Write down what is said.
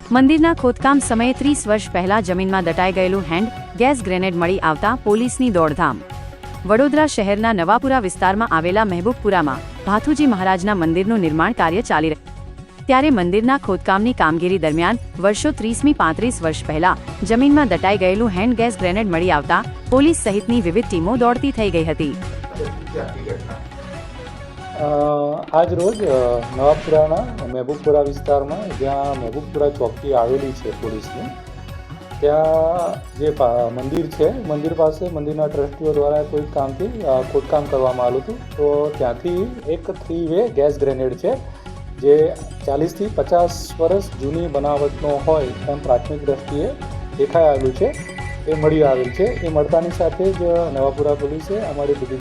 મંદિરના ખોદકામ સમયે ત્રીસ વર્ષ પહેલા જમીનમાં દટાઈ ગયેલું હેન્ડ ગેસ ગ્રેનેડ મળી આવતા પોલીસની દોડધામ. વડોદરા શહેરના નવાપુરા વિસ્તારમાં આવેલા મહેબૂબપુરામાં ભાથુજી મહારાજના મંદિરનું નિર્માણ કાર્ય ચાલી રહ્યું ત્યારે મંદિરના ખોદકામની કામગીરી દરમિયાન વર્ષો ત્રીસમી પાંત્રીસ વર્ષ પહેલા જમીનમાં દટાઈ ગયેલું હેન્ડ ગેસ ગ્રેનેડ મળી આવતા પોલીસ સહિતની વિવિધ ટીમો દોડતી થઈ ગઈ હતી. આજ રોજ નવાપુરાના મહેબૂબપુરા વિસ્તારમાં જ્યાં મહેબૂબપુરા ચોકી આવેલી છે પોલીસની, ત્યાં જે મંદિર છે, મંદિર પાસે મંદિરના ટ્રસ્ટીઓ દ્વારા કોઈ કામથી ખોદકામ કરવામાં આવ્યું હતું, તો ત્યાંથી એક થ્રી વે ગેસ ગ્રેનેડ છે, જે ચાલીસથી પચાસ વર્ષ જૂની બનાવટનો હોય એમ પ્રાથમિક દ્રષ્ટિએ દેખાઈ આવેલું છે, એ મળી આવેલ છે, એ મળતાની સાથે જ નવાપુરા પોલીસે અમારી બધી